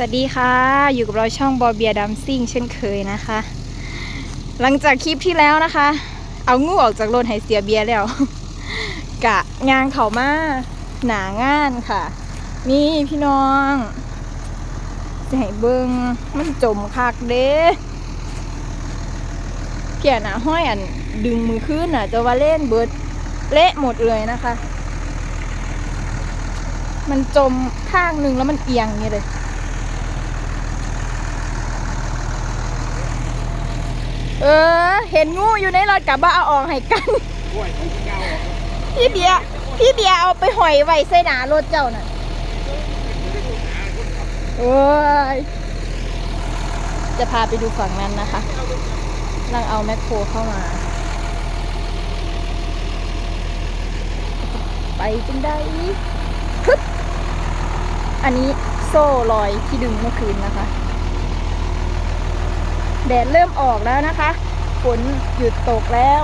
สวัสดีค่ะ อยู่กับเราช่องบอเบียดัมซิ่งเช่นเคยนะคะ หลังจากคลิปที่แล้วนะคะ เอางูออกจากรถให้เสียเบียแล้ว กะงานเขามาหนางานค่ะ นี่พี่น้องจะให้เบิงมันจมคักเด้เกียนะห้อยอันดึงมือขึ้นน่ะจะว่าเล่นเบิดเละหมดเลยนะคะ มันจมข้างหนึ่งแล้วมันเอียงนี้เลย เออ เห็นงูอยู่ในรถกลับบ้าเอาออกให้กัน พี่เบียร์พี่เบียร์เอาไปหอยไว้ใส่หนารถเจ้าน่ะโอ้ยจะพาไปดูฝั่งนั้นนะคะลังเอาแมคโครเข้ามา ไปจึงได้ฮึบอันนี้โซ่ลอยที่ดึงเมื่อคืนนะคะ แดดเริ่มออกแล้วนะคะ ฝนหยุดตกแล้ว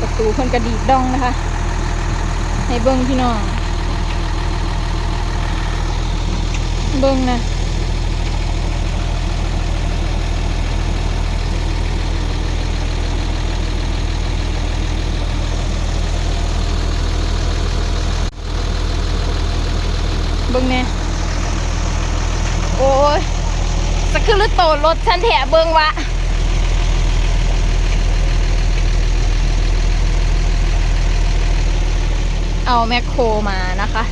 ประตูคนกระดีดดองนะคะ ให้เบิ้งพี่น้อง เบิ้งนะ เบิ้งเนี่ยโอ้ยสะคือรถโตรถฉันแถเบิ้งวะเอาแมคโครมานะคะ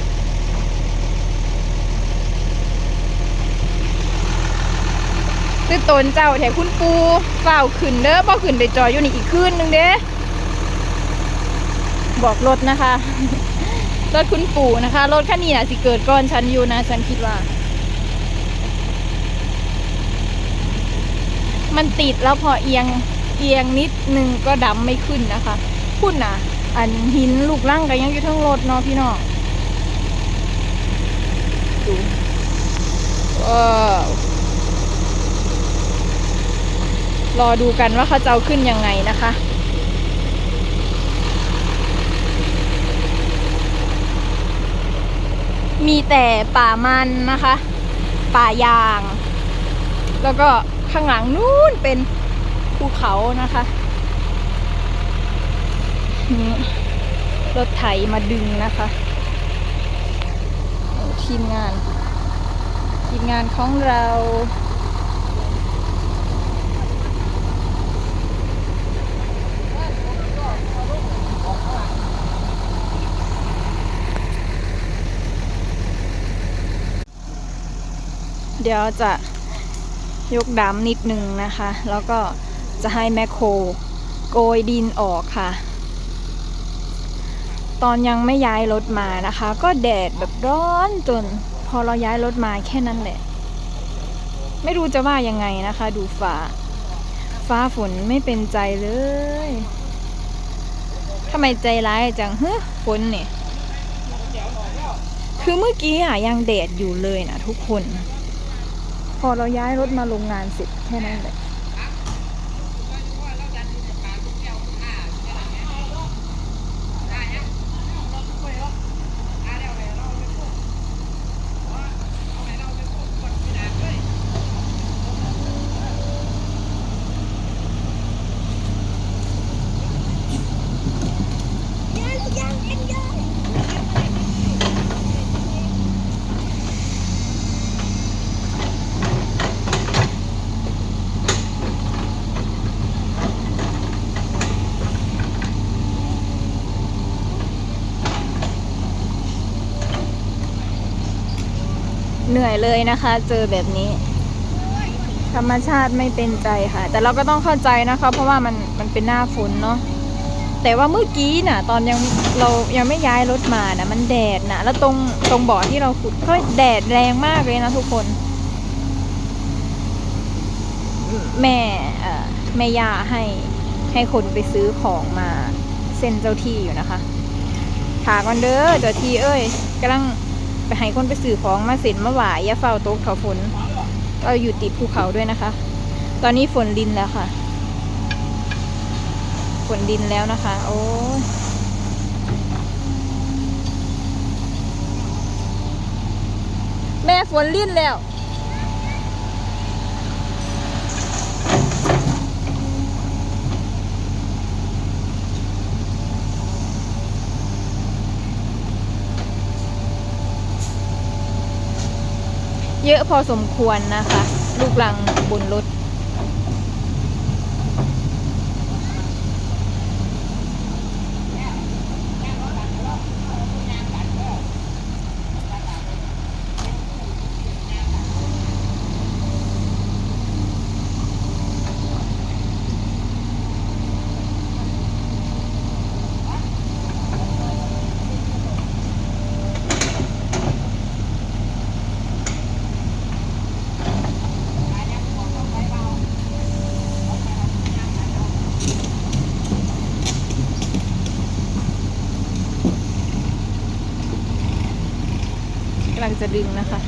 คือตนเจ้าแถคุณปูเฝ้าขึ้นเด้อบ่ขึ้นไปจอยอยู่นี่อีกคืนนึงเด้บอกรถนะคะ รถคุณปู่นะคะ รถคันนี้นะสิเกิดก่อนฉันอยู่นะ ฉันคิดว่า มันติดแล้วพอเอียงเอียงนิดนึงก็ดำไม่ขึ้นนะคะพุ่นนะอันหินลูกล่างก็ยังอยู่ทั้งรถเนาะพี่น้องดูว้าวรอดูกันว่าเขาจะเอาขึ้นยังไงนะคะ มีแต่ป่ามันนะคะ ป่ายาง แล้วก็ข้างหลังนู้นเป็นภูเขานะคะนี่รถไถมาดึงนะคะทีมงาน ทีมงานของเรา เดี๋ยวจะยกดำนิดนึงนะคะ แล้วก็จะให้แมคโครโกยดินออกค่ะ ตอนยังไม่ย้ายรถมานะคะ ก็แดดแบบร้อนจน พอเราย้ายรถมาแค่นั้นแหละ ไม่รู้จะว่ายังไงนะคะ ดูฟ้า ฟ้าฝนไม่เป็นใจเลยทำไมใจร้ายจังเฮ้ฝนเนี่ย คือเมื่อกี้อะยังแดดอยู่เลยนะทุกคน พอเราย้ายรถมาโรงงานเสร็จแค่นั้นแหละ เหนื่อยเลยนะคะ เจอแบบนี้ ธรรมชาติไม่เป็นใจค่ะ แต่เราก็ต้องเข้าใจนะคะ เพราะว่ามันมันเป็นหน้าฝนเนาะแต่ว่าเมื่อกี้น่ะ ตอนยังเรายังไม่ย้ายรถมานะมันแดดนะแล้วตรงตรงบ่อที่เราขุดก็แดดแรงมากเลยนะทุกคน แม่แม่ย่าให้ให้คนไปซื้อของมาเส้นเจ้าที่อยู่นะคะถาก่อนเด้อเจ้าที่เอ้ยกำลัง ไปให้คนไปสื่อของมาเสร็จมาหวายยาเฝ้าตกเขาฝนเราอยู่ติดภูเขาด้วยนะคะ ตอนนี้ฝนลินแล้วค่ะ ฝนดินแล้วนะคะ โอ้แม่ฝนลิ้นแล้ว เยอะพอสมควรนะคะ ลูกลังบนรถำลังจะดึงนะคะ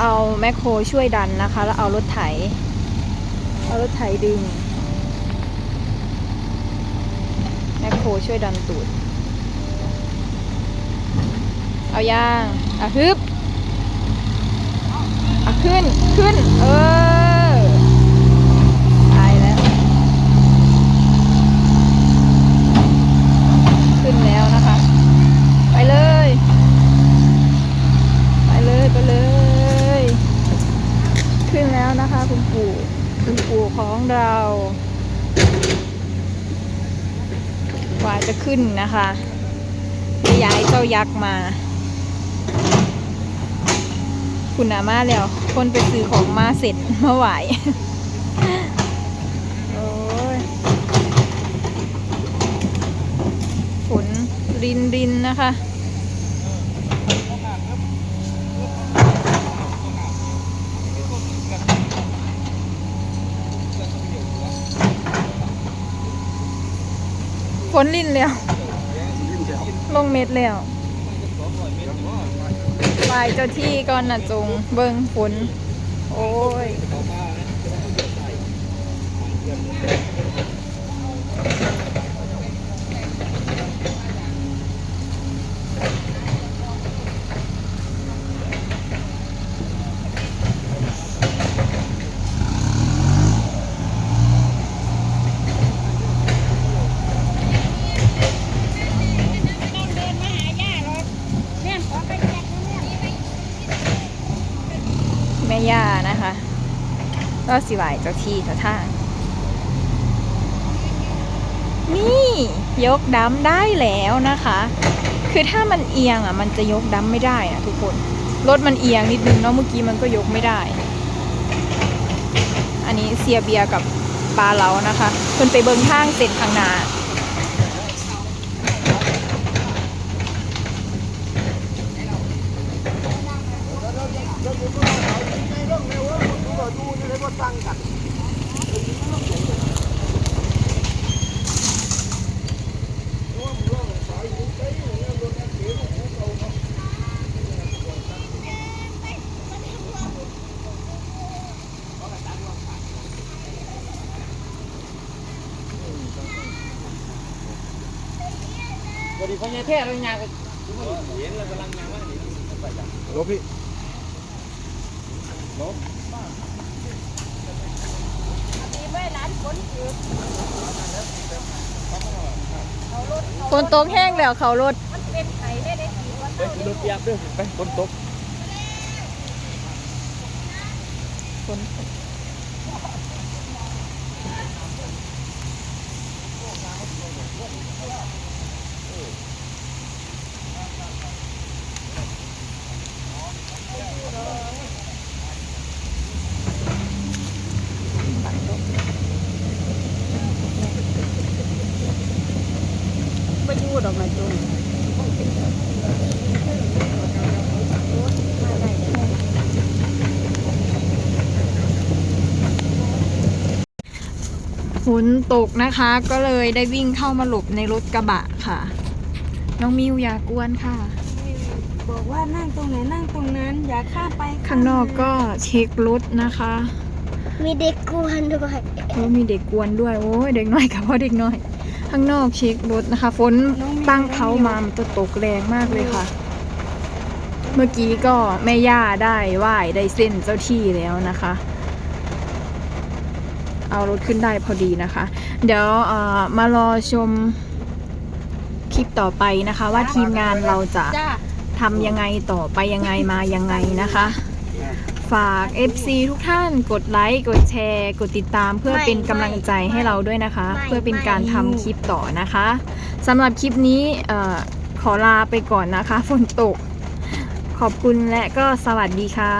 เอาแมคโครช่วยดันนะคะ แล้วเอารถไถ เอารถไถดึง แมคโครช่วยดันตูด เอาย่างอะฮึบอะขึ้น ขึ้น เออตายแล้ว ขึ้นแล้วนะคะ ไปเลย ไปเลยไปเลย ขึ้น แล้วนะคะ คุณปู่คุณปู่ของเรากว่าจะขึ้นนะคะได้ย้ายเจ้ายักษ์มา คุณอามาแล้ว คนไปซื้อของมาเสร็จเมื่อไหวโอ้ยฝนรินรินนะคะ นลินแล้ว ลงเม็ดแล้วไปเจ้าที่ก่อนนะจงเบิงฝนโอ้ย ก็สิไหวเจ้าที่เจ้าท่างนี่ ยกดัมได้แล้วนะคะ คือถ้ามันเอียงอะ มันจะยกดัมไม่ได้นะทุกคน รถมันเอียงนิดนึงเนาะเมื่อกี้มันก็ยกไม่ได้ อันนี้เสียเบียร์กับปลาเรานะคะคนไปเบิงทางเส้นข้างหน้า ดีพ่อใหญ่แท้เรายางไปเห็นเรากำลังยางว่าหนีไปจ้ะรถพี่รถดีไว้ร้านฝนหยุดฝนตกแห้งแล้วเขารถมันเป็นไข่ได้ได้กี่วันไปรถเปียกด้วยไปฝนตกฝนตกบังลม ไปอยู่ดอกไม้จุ่ม ฝนตกนะคะ ก็เลยได้วิ่งเข้ามาหลบในรถกระบะค่ะ น้องมิวอย่ากวนค่ะ บอกว่านั่งตรงไหนนั่งตรงนั้น อย่าข้ามไปข้างนอกก็เช็ครถนะคะมีเด็กกวนด้วยโอ้มีเด็กกวนด้วยโอ้ยเด็กน้อยกับพ่อเด็กน้อย ข้างนอกเช็ครถนะคะ ฝนตั้งเขามามันจะตกแรงมากเลยค่ะ เมื่อกี้ก็แม่ย่าได้ไหว้ได้เส้นเจ้าที่แล้วนะคะ เอารถขึ้นได้พอดีนะคะ เดี๋ยวเอ่อมารอชมคลิปต่อไปนะคะ ว่าทีมงานเราจะจ้าทำยังไงต่อไปยังไงมายังไงนะคะ ฝาก FC ทุกท่านกดไลค์กดแชร์ กดติดตามเพื่อเป็นกำลังใจให้เราด้วยนะคะ เพื่อเป็นการทำคลิปต่อนะคะสำหรับคลิปนี้เอ่อขอลาไปก่อนนะคะ ฝนตก ขอบคุณและก็สวัสดีค่ะ